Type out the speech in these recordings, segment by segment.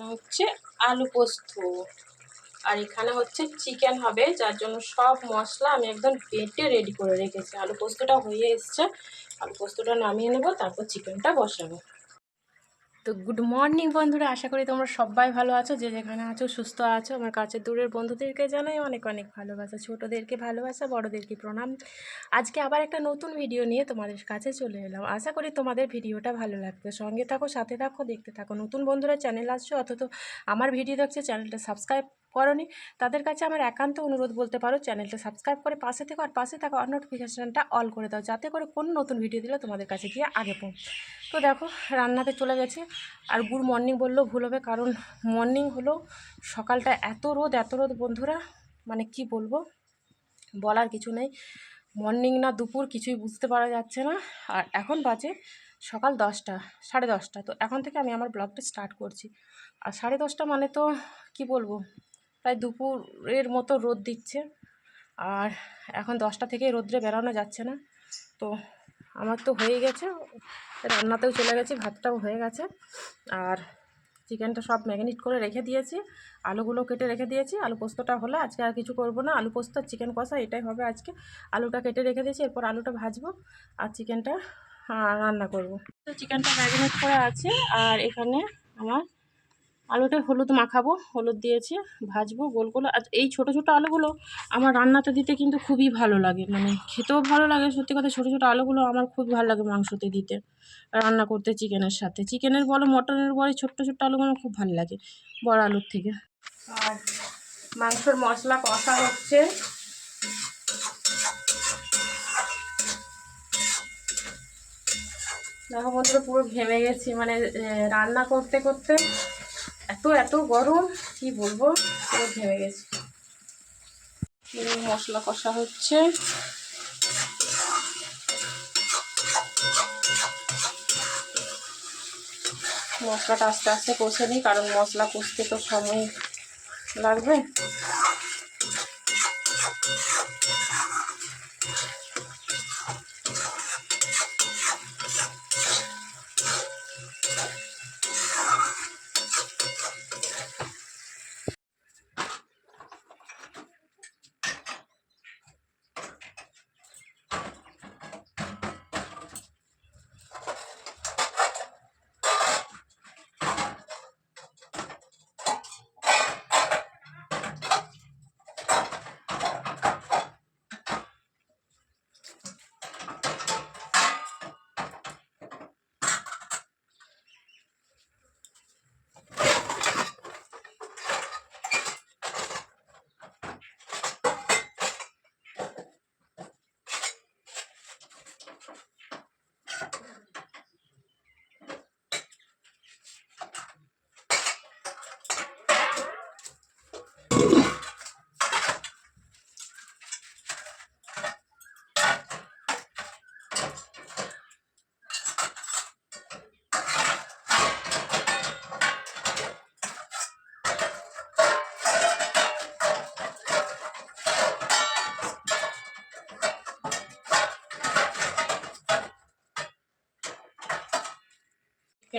এখানে হচ্ছে আলু পোস্ত। আর এখানে হচ্ছে চিকেন হবে, যার জন্য সব মশলা আমি একদম বেটে রেডি করে রেখেছি। আলু পোস্তটা হয়ে এসছে। আলু পোস্তটা নামিয়ে নেব, তারপর চিকেনটা বসাবো। তো গুড মর্নিং বন্ধুরা, আশা করি তোমরা সবাই ভালো আছো, যে যেখানে আছো সুস্থ আছো। আমার কাছে দূরের বন্ধুদেরকে জানাই অনেক অনেক ভালোবাসা, ছোটোদেরকে ভালোবাসা, বড়োদেরকে প্রণাম। আজকে আবার একটা নতুন ভিডিও নিয়ে তোমাদের কাছে চলে এলাম। আশা করি তোমাদের ভিডিওটা ভালো লাগবে। সঙ্গে থাকো, সাথে থাকো, দেখতে থাকো। নতুন বন্ধুরা চ্যানেল আসছো, অথচ আমার ভিডিও দেখছে চ্যানেলটা সাবস্ক্রাইব করনি তাদের কাছে আমার একান্ত অনুরোধ, বলতে পারো চ্যানেলটা সাবস্ক্রাইব করে পাশে থেকো আর পাশে থাকা নোটিফিকেশানটা অল করে দাও, যাতে করে কোনো নতুন ভিডিও দিলে তোমাদের কাছে গিয়ে আগে পৌঁছ। তো দেখো, রান্নাতে চলে গেছে। আর গুড মর্নিং বললেও ভুল হবে, কারণ মর্নিং হলো সকালটা এত রোদ এত রোদ বন্ধুরা মানে কি বলব, বলার কিছু নেই। মর্নিং না দুপুর কিছুই বুঝতে পারা যাচ্ছে না। আর এখন বাজে সকাল দশটা, সাড়ে দশটা। তো এখন থেকে আমি আমার ব্লগটা স্টার্ট করছি। আর সাড়ে দশটা মানে তো, কি বলব প্রায় দুপুরের মতো রোদ দিচ্ছে। আর এখন দশটা থেকে রোদ্রে বেরানো যাচ্ছে না। তো আমার তো হয়ে গেছে। রান্নাতেও চলে গেছে, ভাতটাও হয়ে গেছে। আর চিকেনটা সব ম্যাগনেট করে রেখে দিয়েছি। আলুগুলো কেটে রেখে দিয়েছি। আলু পোস্তটা হলে আজকে আর কিছু করব না। আলু পোস্ত আর চিকেন কষা এটাই হবে আজকে। আলুটা কেটে রেখে দিয়েছি, এরপর আলুটা ভাজবো আর চিকেনটা রান্না করব। তো চিকেনটা ম্যাগনেট করে আছে। আর এখানে আমার আলুটা হলুদ মাখাবো, হলুদ দিয়েছি, ভাজবো, গোল গোল আর এই ছোট ছোট আলুগুলো আমার রান্নাতে দিতে কিন্তু খুবই ভালো লাগে মানে খেতেও ভালো লাগে। সত্যি কথা, ছোটো ছোটো আলুগুলো আমার খুব ভালো লাগে মাংসতে দিতে, রান্না করতে চিকেনের সাথে। চিকেনের বলো মটনের বলো ছোট্ট ছোট্ট আলুগুলো খুব ভালো লাগে, বড় আলুর থেকে। আর মাংসর মশলা কষা হচ্ছে। দেখো বন্ধুরা, পুরো ঘেমে গেছি মানে রান্না করতে করতে এত এত গরম, কি বলব? পুরো ঘেমে গেছি। মশলা কষা হচ্ছে। মশলাটা আস্তে আস্তে কষে নিই, কারণ মশলা কষতে তো সময় লাগবে।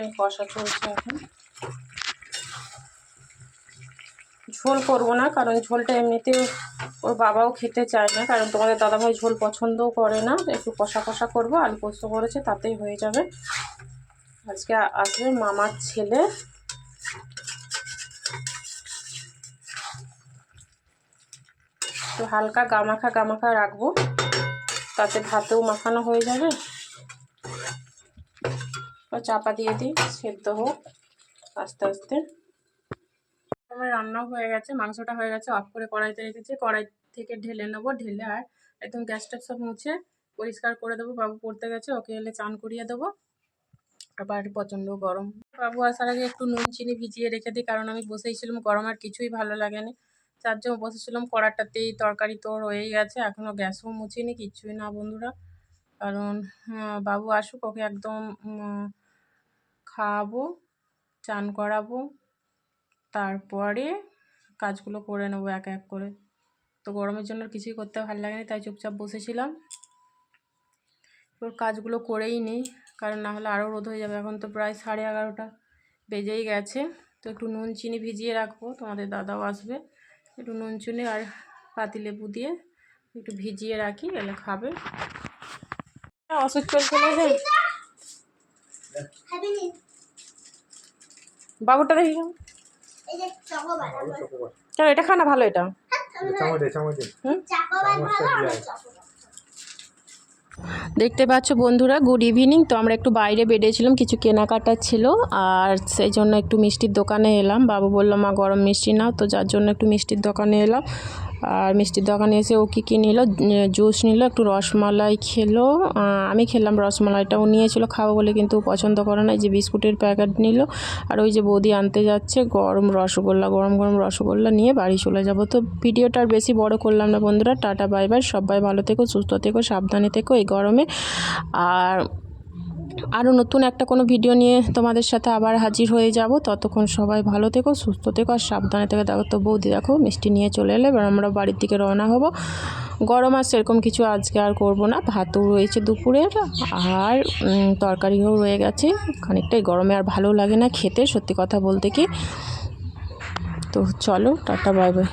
চিকেন কষা চলছে এখন। ঝোল করব না, কারণ ঝোলটা এমনিতে ওর বাবাও খেতে চায় না, কারণ তোমাদের দাদাভাই ঝোল পছন্দও করে না। একটু কষা কষা করব, আলু পোস্ত করেছে, তাতেই হয়ে যাবে। আজকে আসবে মামার ছেলে। হালকা গামাখা গামাখা রাখব, তাতে ভাতেও মাখানো হয়ে যাবে। চাপা দিয়ে দিই, সেদ্ধ হোক, আস্তে আস্তে। আমার রান্নাও হয়ে গেছে, মাংসটা হয়ে গেছে অফ করে কড়াইতে রেখেছি। কড়াই থেকে ঢেলে নেব, ঢেলে আর একদম গ্যাসটা সব মুছে পরিষ্কার করে দেবো। বাবু পড়তে গেছে, ওকে এলে চান করিয়ে দেবো। আবার প্রচণ্ড গরম। বাবু আসার আগে একটু নুন, চিনি ভিজিয়ে রেখে দিই, কারণ আমি বসেইছিলাম গরম আর কিছুই ভালো লাগেনি। যার জন্য বসেছিলাম কড়াটাতেই তরকারি তো রয়েই গেছে, এখনও গ্যাসও মুছিনি কিচ্ছুই না বন্ধুরা। কারণ বাবু আসুক, ওকে একদম খাওয়াবো চান করাবো, তারপরে কাজগুলো করে নেব এক এক করে। তো গরমের জন্য কিছুই করতে ভালো লাগেনি, তাই চুপচাপ বসেছিলাম। তোর কাজগুলো করেই নিই, কারণ না হলে আরও রোদ হয়ে যাবে। এখন তো প্রায় সাড়ে এগারোটা বেজেই গেছে। তো একটু নুন, চিনি ভিজিয়ে রাখব, তোমাদের দাদাও আসবে। একটু নুন, চিনি আর পাতিলেবু দিয়ে একটু ভিজিয়ে রাখি এলে খাবে। অসুখ খাবিনি বাবুটা দেখি। ভালো এটা এটা। দে চকোবার ভালো আয়। চকোবার। দেখতে পাচ্ছ বন্ধুরা গুড ইভিনিং তো আমরা একটু বাইরে বেরিয়েছিলাম কিছু কেনাকাটা ছিল আর সেই জন্য একটু মিষ্টির দোকানে এলাম। বাবু বলল মা গরম মিষ্টি নাও। তো যার জন্য একটু মিষ্টির দোকানে এলাম। আর মিষ্টির দোকানে এসে ও কী কী নিল? জুস নিল, একটু রসমালাই খেলো। আমি খেলাম রসমালাইটাও নিয়েছিল খাব বলে কিন্তু ও পছন্দ করে না। যে বিস্কুটের প্যাকেট নিল। আর ওই যে বৌদি আনতে যাচ্ছে গরম রসগোল্লা, গরম গরম রসগোল্লা নিয়ে বাড়ি চলে যাব। তো ভিডিওটা আর বেশি বড় করলাম না বন্ধুরা। Tata, bye bye. সবাই ভালো থেকো, সুস্থ থেকো, সাবধানে থেকো এই গরমে। আর আরও নতুন একটা কোনো ভিডিও নিয়ে তোমাদের সাথে আবার হাজির হয়ে যাব। ততক্ষণ সবাই ভালো থেকো, সুস্থ থেকো, আর সাবধানে থেকে। দেখো তো বৌদি, দেখো, মিষ্টি নিয়ে চলে এলে। এবার আমরা বাড়ির দিকে রওনা হব। গরম আর সেরকম কিছু আজকে আর করব না। ভাতও রয়েছে দুপুরের আর তরকারিও রয়ে গেছে। খানিকটাই গরমে আর ভালো লাগে না খেতে, সত্যি কথা বলতে কি। তো চলো, টাটা, বাই বাই।